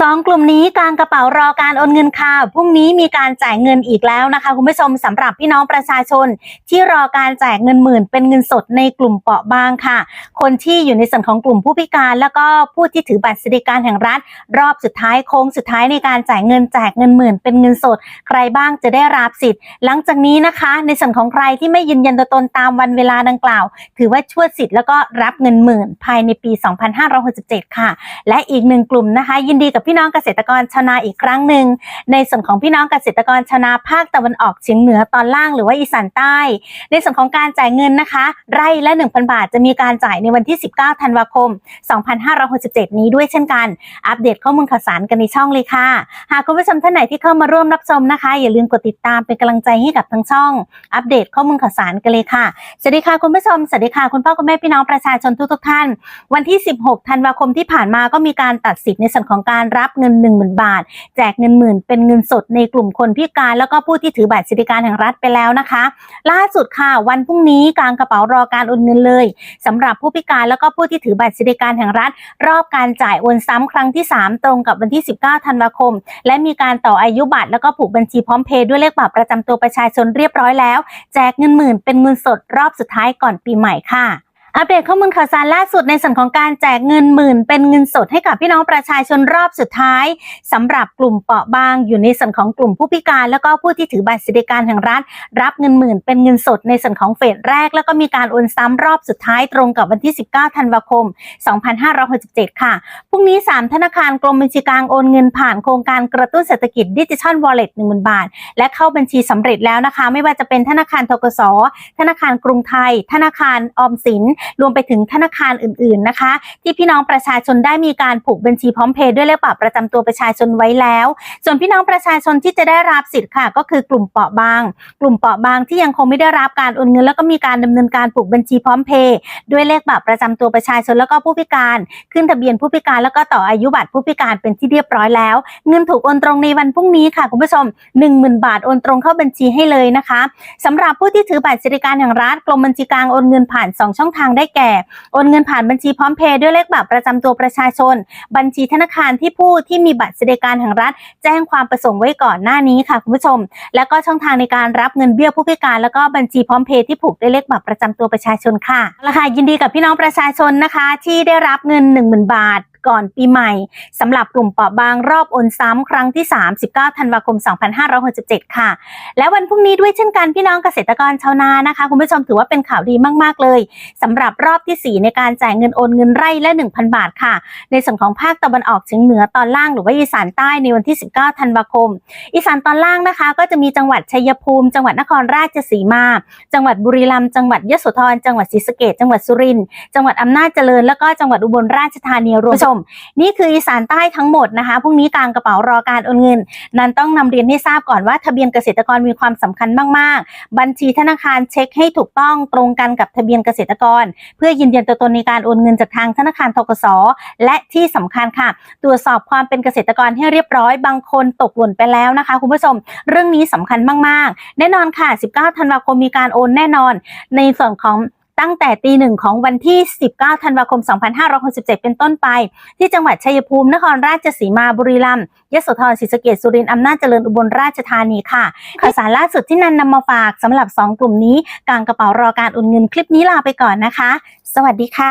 สองกลุ่มนี้กลางกระเป๋ารอการโอนเงินค่ะ พรุ่งนี้มีการจ่ายเงินอีกแล้วนะคะคุณผู้ชมสำหรับพี่น้องประชาชน ที่รอการแจกเงินหมื่น เป็นเงินสดในกลุ่มเปราะบางค่ะ คนที่อยู่ในส่วนของกลุ่มผู้พิการ แล้วก็ผู้ที่ถือบัตรสวัสดิการแห่งรัฐ รอบสุดท้ายโค้งสุดท้ายในการจ่ายเงินแจกเงินหมื่น เป็นเงินสด ใครบ้างจะได้รับสิทธิ์ หลังจากนี้นะคะ ในส่วนของใครที่ไม่ยืนยันตัวตนตามวันเวลาดังกล่าว ถือว่าชั่วสิทธิ์แล้วก็รับเงินหมื่น ภายในปี 2567 ค่ะ และอีกหนึ่งกลุ่มนะคะ ยินดีกับพี่น้องเกษตรกรชาวนาอีกครั้งหนึ่งในส่วนของพี่น้องเกษตรกรชาวนาภาคตะวันออกเฉียงเหนือตอนล่างหรือว่าอีสานใต้ ในส่วนของการจ่ายเงินนะคะ ไร่ละ 1,000 บาทจะมีการจ่ายในวันที่ 19 ธันวาคม 2567 นี้ด้วยเช่นกัน อัปเดตข้อมูลข่าวสารกันในช่องเลยค่ะ หากคุณผู้ชมท่านไหนที่เข้ามาร่วมรับชมนะคะ อย่าลืมกดติดตามเป็นกำลังใจให้กับทั้งช่อง อัปเดตข้อมูลข่าวสารกันเลยค่ะสวัสดีค่ะคุณผู้ชมสวัสดีค่ะคุณพ่อคุณแม่พี่น้องประชาชนทุกๆท่าน วันที่ 16 ธันวาคมที่ผ่านมาก็มีการตัดสิทธิ์ในส่วนของการรับเงิน10,000 บาท แจกเงินหมื่นเป็นเงินสดในกลุ่มคนพิการ แล้วก็ผู้ที่ถือบัตรสวัสดิการแห่งรัฐไปแล้วนะคะ ล่าสุดค่ะ วันพรุ่งนี้กลางกระเป๋ารอการโอนเงินเลยสำหรับผู้พิการแล้วก็ผู้ที่ถือบัตรสวัสดิการแห่งรัฐ รอบการจ่ายโอนซ้ำครั้งที่ 3 ตรงกับวันที่ 19 ธันวาคม และมีการต่ออายุบัตรแล้วก็ผูกบัญชีพร้อมเพย์ด้วยเลขบัตรประจำตัวประชาชนเรียบร้อยแล้ว แจกเงินหมื่นเป็นเงินสดรอบสุดท้ายก่อนปีใหม่ค่ะ อัปเดตข้อมูลข่าวสารล่าสุดในส่วนของการแจกเงินหมื่น เป็นเงินสดให้กับพี่น้องประชาชนรอบสุดท้ายสำหรับกลุ่มเปราะบางอยู่ในส่วนของกลุ่มผู้พิการ แล้วก็ผู้ที่ถือบัตรสวัสดิการแห่งรัฐ รับเงินหมื่นเป็นเงินสดในส่วนของเฟสแรก แล้วก็มีการโอนซ้ำรอบสุดท้ายตรงกับวันที่ 19 ธันวาคม 2567 ค่ะพรุ่งนี้ 3 ธนาคารกรมบัญชีกลางโอนเงินผ่านโครงการกระตุ้นเศรษฐกิจดิจิทัลวอลเล็ต10,000บาท และเข้าบัญชีสำเร็จแล้วนะคะ ไม่ว่าจะเป็นธนาคารทกสธนาคารกรุงไทย ธนาคารออมสินรวมไปถึงธนาคารอื่นๆนะคะ ที่พี่น้องประชาชนได้มีการผูกบัญชีพร้อมเพย์ด้วยเลขบัตรประจำตัวประชาชนไว้แล้ว ส่วนพี่น้องประชาชนที่จะได้รับสิทธิ์ค่ะ ก็คือกลุ่มเปราะบาง กลุ่มเปราะบางที่ยังคงไม่ได้รับการโอนเงิน แล้วก็มีการดำเนินการผูกบัญชีพร้อมเพย์ด้วยเลขบัตรประจำตัวประชาชนแล้วก็ผู้พิการ ขึ้นทะเบียนผู้พิการแล้วก็ต่ออายุบัตรผู้พิการเป็นที่เรียบร้อยแล้ว เงินถูกโอนตรงในวันพรุ่งนี้ค่ะคุณผู้ชม 10,000 บาทโอนตรงเข้าบัญชีให้เลยนะคะสำหรับผู้ที่ถือบัตรสวัสดิการแห่งรัฐกรมบัญชีกลางโอนเงินผ่าน 2 ช่องทางได้แก่ โอนเงินผ่านบัญชีพร้อมเพย์ด้วยเลขบัตรประจำตัวประชาชน บัญชีธนาคารที่ผู้ที่มีบัตรสวัสดิการแห่งรัฐ แจ้งความประสงค์ไว้ก่อนหน้านี้ค่ะคุณผู้ชม แล้วก็ช่องทางในการรับเงินเบี้ยผู้พิการ แล้วก็บัญชีพร้อมเพย์ที่ผูกด้วยเลขบัตรประจำตัวประชาชนค่ะราละค่ะยินดีกับพี่น้องประชาชนนะคะ ที่ได้รับเงิน 10,000 บาท ก่อนปีใหม่สำหรับกลุ่มเปราะบางรอบโอนซ้ำครั้งที่ 39 ธันวาคม 2567 ค่ะ และวันพรุ่งนี้ด้วยเช่นกันพี่น้องเกษตรกรชาวนานะคะ คุณผู้ชมถือว่าเป็นข่าวดีมาก ๆ เลยสำหรับรอบที่ 4 ในการจ่ายเงินโอนเงินไร่ละ 1,000 บาทค่ะ ในส่วนของภาคตะวันออกเฉียงเหนือตอนล่างหรือว่าอีสานใต้ในวันที่ 19 ธันวาคม อีสานตอนล่างนะคะ ก็จะมีจังหวัดชัยภูมิ จังหวัดนครราชสีมา จังหวัดบุรีรัมย์จังหวัดยโสธรจังหวัดศรีสะเกษจังหวัดสุรินทร์จังหวัดอำนาจเจริญ แล้วก็จังหวัดอุบลราชธานีรวมชมนี่คืออีสานใต้ทั้งหมดนะคะพรุ่งนี้กลางกระเป๋ารอการโอนเงิน นั้นต้องนำเรียนให้ทราบก่อนว่าทะเบียนเกษตรกรมีความสำคัญมากๆ บัญชีธนาคารเช็คให้ถูกต้องตรงกันกับทะเบียนเกษตรกร เพื่อยืนยันตัวตนในการโอนเงินจากทางธนาคารทกสและที่สำคัญค่ะ ตรวจสอบความเป็นเกษตรกรให้เรียบร้อยบางคนตกหล่นไปแล้วนะคะคุณผู้ชม เรื่องนี้สำคัญมากๆ แน่นอนค่ะ 19 ธันวาคมมีการโอนแน่นอน ในส่วนของ ตั้งแต่ตีหนึ่งของวันที่ 19 ธันวาคม 2567 เป็นต้นไป ที่จังหวัดชัยภูมิ นครราชสีมา บุรีรัมย์ ยโสธร ศรีสะเกษสุรินทร์ อำนาจเจริญ อุบลราชธานีค่ะ ข่าวสารล่าสุดที่นันนำมาฝากสำหรับ 2 กลุ่มนี้ กลางกระเป๋ารอการอุ่นเงิน คลิปนี้ลาไปก่อนนะคะ สวัสดีค่ะ